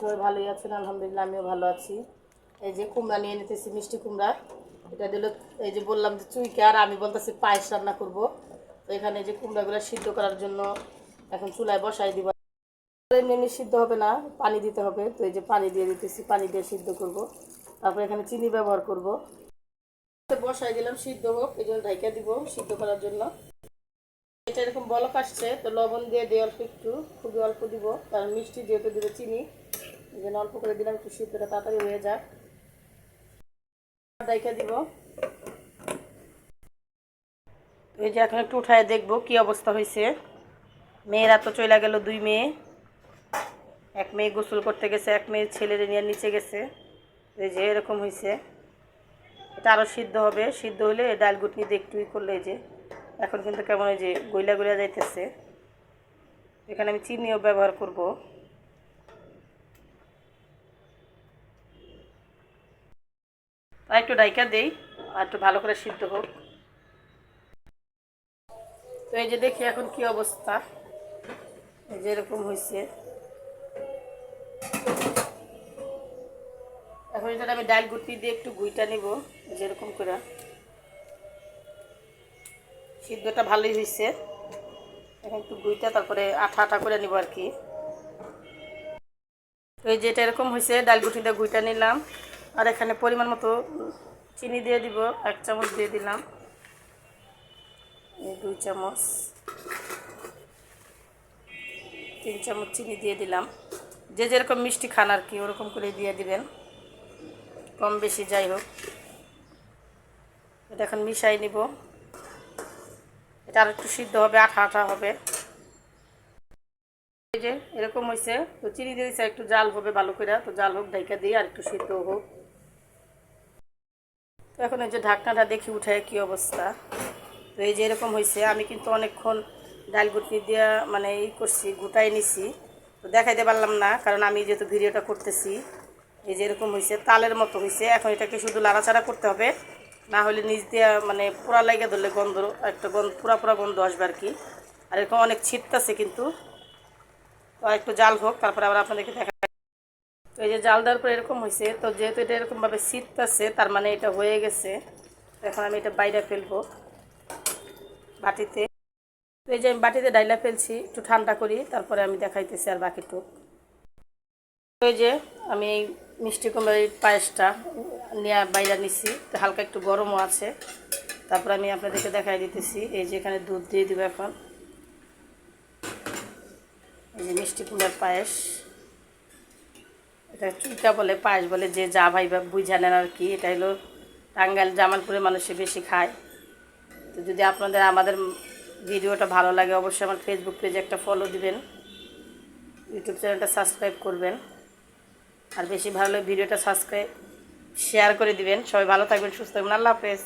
সবাই ভালোই আছেন, আলহামদুলিল্লাহ আমিও ভালো আছি। এই যে কুমড়া নিয়ে নিতেছি, মিষ্টি কুমড়া। এটা দিল, এই যে বললাম যে চুইকে, আর আমি বলতেছি পায়েস রান্না করব। তো এখানে যে কুমড়াগুলো সিদ্ধ করার জন্য এখন চুলায় বসাই দিব। এমনি সিদ্ধ হবে না, পানি দিতে হবে। তো এই যে পানি দিয়ে দিতেছি, পানি দিয়ে সিদ্ধ করব। তারপর এখানে চিনি ব্যবহার করব। বসাই দিলাম, সিদ্ধ হোক, এই জন্য ঢাইকা দিব সিদ্ধ করার জন্য। এটা এরকম বলক আসছে, তো লবণ দিয়ে দিই অল্প একটু, খুবই অল্প দিব, কারণ মিষ্টি যেহেতু দিলে চিনি। এই অল্প করে দিলাম, একটু সিদ্ধটা তাড়াতাড়ি হয়ে যাক। ডাইকা দিব। এই যে এখন একটু উঠায় দেখব কি অবস্থা হয়েছে। মেয়েরা তো চলে গেল দুই মেয়ে। এক মেয়ে গোসল করতে গেছে, এক মেয়ে ছেলের নিয়ে নিচে গেছে। এই যে এরকম হয়েছে। এটা আরও সিদ্ধ হবে। সিদ্ধ হলে ডাল গুটনি দিয়ে একটু ই করলে যে, এখন কিন্তু কেমন ওই যে গইলা গইলা যাইতেছে। এখানে আমি চিনিও ব্যবহার করব। আর একটু ডাইকা দেই আর একটু ভালো করে সিদ্ধ হোক। তো এই যে দেখি এখন কি অবস্থা। এই যে এরকম হয়েছে এখন এটা আমি ডাল গুটি দিয়ে একটু গুইটা নিব যেরকম করে। সিদ্ধটা ভালোই হয়েছে এখন একটু গুইটা তারপরে আঠা আঠা করে নিব আর কি। তো এই যেটা এরকম হয়েছে ডাল গুটিটা গুইটা নিলাম। আর এখানে পরিমাণ মতো চিনি দিয়ে দিব, এক চামচ দিয়ে দিলাম। দুই চামচ, তিন চামচ চিনি দিয়ে দিলাম। যে যেরকম মিষ্টি খান আর কি, ওরকম করে দিয়ে দিবেন। কম বেশি যাই হোক। এটা এখন মিশাই নিব। এটা আর একটু সিদ্ধ হবে, আঠা আঠা হবে। এই যে, এরকম হয়েছে তো চিনি দিয়ে দিচ্ছে একটু জাল হবে ভালো করে তো জাল হোক ডাইকা দিয়ে আর একটু সিদ্ধ হোক। তো এখন এই যে ঢাকনাটা দেখি উঠায় কি অবস্থা। তো এই যে এরকম হয়েছে আমি কিন্তু অনেকক্ষণ ডাল গুটনি দিয়ে মানে ই করছি, গুটাই নিছি। তো দেখাইতে পারলাম না, কারণ আমি যেহেতু ভিডিওটা করতেছি, এই যে এরকম হয়েছে তালের মতো হয়েছে এখন এটাকে শুধু লাড়াচাড়া করতে হবে, না হলে নিচ দিয়ে মানে পোড়া লাগে ধরলে গন্ধ, একটা গন্ধ পুরা পুরা গন্ধ আসবে আর কি। আর এরকম অনেক ছিটতেছে কিন্তু। তো একটু জাল হোক, তারপরে আবার আপনাদেরকে দেখা তো এই যে জাল দেওয়ার পর এরকম হয়েছে তো যেহেতু এটা এরকমভাবে ছিটতেছে, তার মানে এটা হয়ে গেছে। এখন আমি এটা বাইরে ফেলব বাটিতে। তো এই যে আমি বাটিতে ডাইলা ফেলছি, একটু ঠান্ডা করি, তারপরে আমি দেখাইতেছি আর বাকিটুক। ওই যে আমি এই মিষ্টি কুমড়ার পায়েসটা নিয়ে বাইরে নিছি, তো হালকা একটু গরমও আছে। তারপরে আমি আপনাদেরকে দেখাই দিতেছি, এই যে এখানে দুধ দিয়ে দিব এখন। এই যে মিষ্টি কুমড়ার পায়েস। এটা চুইটা বলে পায়েস বলে যে যা ভাই বুঝা নেন আর কি, এটা হলো টাঙ্গাইল জামালপুরে মানুষে বেশি খায়। তো যদি আপনাদের আমাদের ভিডিওটা ভালো লাগে, অবশ্যই আমার ফেসবুক পেজে একটা ফলো দিবেন। ইউটিউব চ্যানেলটা সাবস্ক্রাইব করবেন। আর বেশি ভালো ভিডিওটা সাবস্ক্রাইব শেয়ার করে দিবেন। সবাই ভালো থাকবেন, সুস্থ থাকবেন। আল্লাহ হাফেজ।